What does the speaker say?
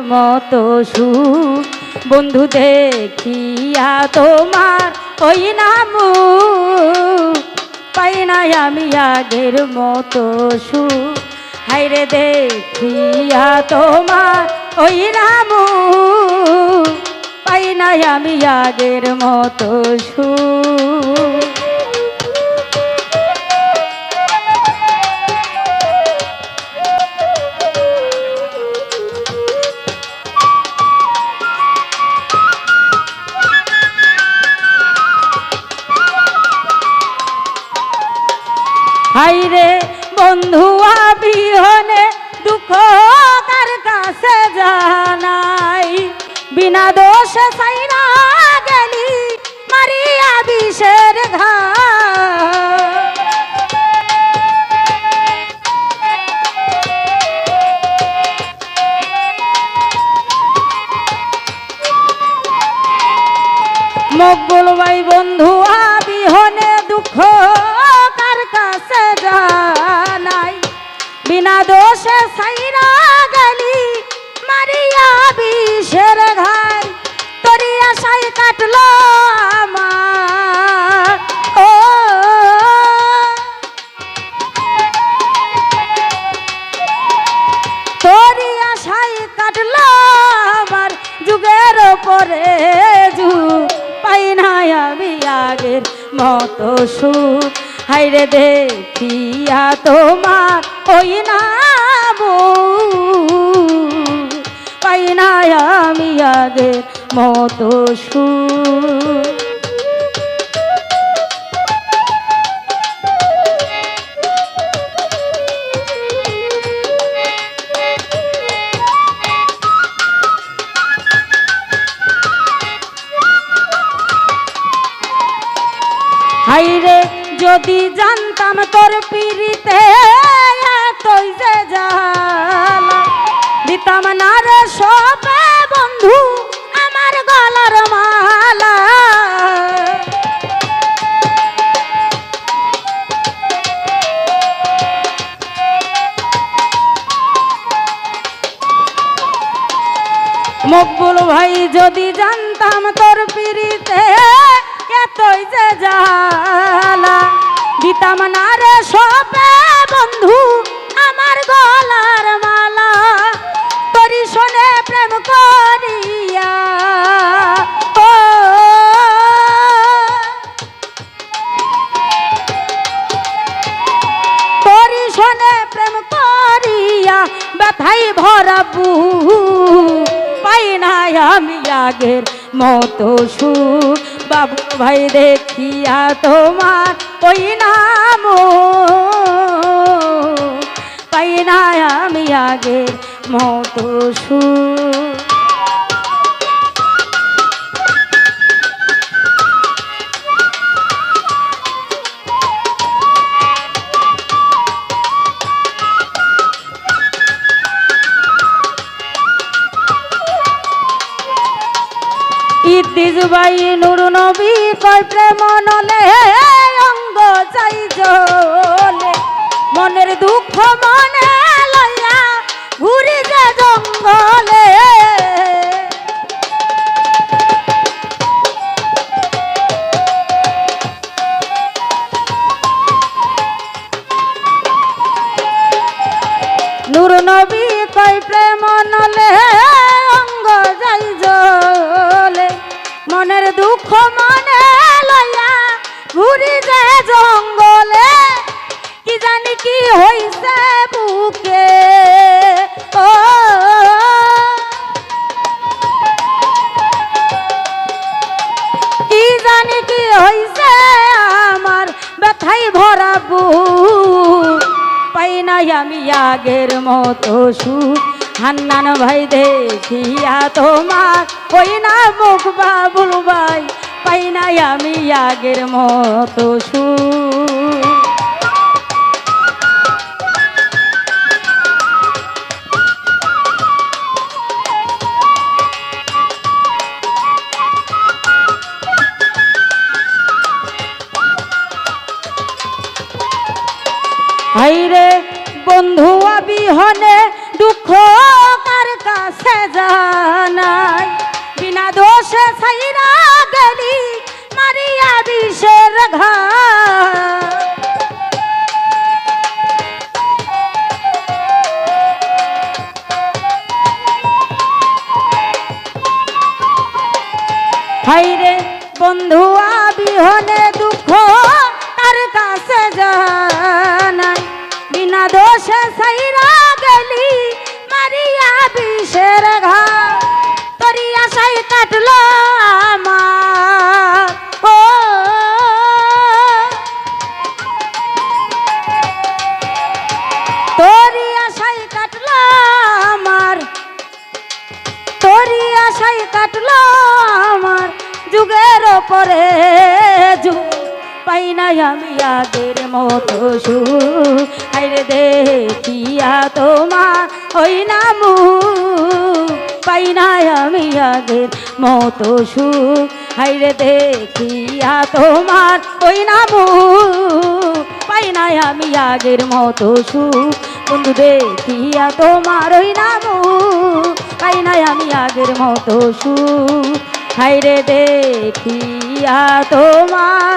মতো সুখ। বন্ধু দেখিয়া তোমার ওই নাম। পাই নাই আমি আগের মতো সুখ। হাইরে দেখিয়া তোমার ওই নাম। পাই নাই আমি আগের মতো সুখ। হাইরে বন্ধু বিহনে দুঃখ কার কাছে জানাই? বিনা দোষে সাইরা গেলি মারিয়া বিষের ঘা মকবুল ভাই বন্ধু বিহনে দুঃখ দোষে সাইরা গেলি, মারিয়া বিষের ঘাই তরি আশাই কাটলো আমার। ও তোরি আশাই কাটলো আমার, যুগের ওপরে যুগ পাই নাই আমি আগের মতো সুখ হাইরে দেখিয়া তোমার ওই নাম আগের মতো সুখ হাইরে যদি জানতাম তোর পিড়িতে এতই যে জ্বালা, দিতাম না রে সবে বন্ধু, আমার গলার মালা। মকবুল ভাই, যদি জানতাম তোর পিড়িতে এতই যে জালা দিতাম না রে সবে বন্ধু, আমার গলার ব্যথাই ভরাবু পাই না আমি আগের মতো সু বাবু ভাই দেখিয়া তোমার ওই নাম। পাই না আমি আগের মতো সুখ নুরু নুর নবী কয় প্রেম নলে কি হইছে বুকে? ও, কি জানি কি হইছে আমার ব্যথাই ভরা বুক? পাই নাই আমি আগের মতো সুখ। হান্নান ভাই দেখিয়া তোমার ওই না মুখ বাবুল ভাই? পাই নাই আমি আগের মতো সুখ। হাইরে বন্ধু বিহনে দুঃখ কার কাছে জানাই? বিনা দোষে সাইরা গলি মারিয়া বিষের ঘা হাইরে বন্ধু বিহনে দুঃখ তার কাছে জানাই, বিনা দোষে সাইরা গেলি মারিয়া বিষের ঘা তরি আশাই কাটলো আমার। ও। তোরি আশাই কাটলো আমার। তোরি আশাই কাটলো আমার। যুগের পরে যুগ। পাই নাই আমি আগের মতো সু হাইরে দেখিয়া তোমার ওই নামু। পাই নাই আমি আগের মতো সু হাইরে দেখিয়া তোমার ওই নামু। পাই নাই আমি আগের মতো সু বন্ধু দেখিয়া তোমার ওই নামু। পাই নাই আমি আগের মতো সু হাইরে দেখিয়া তোমার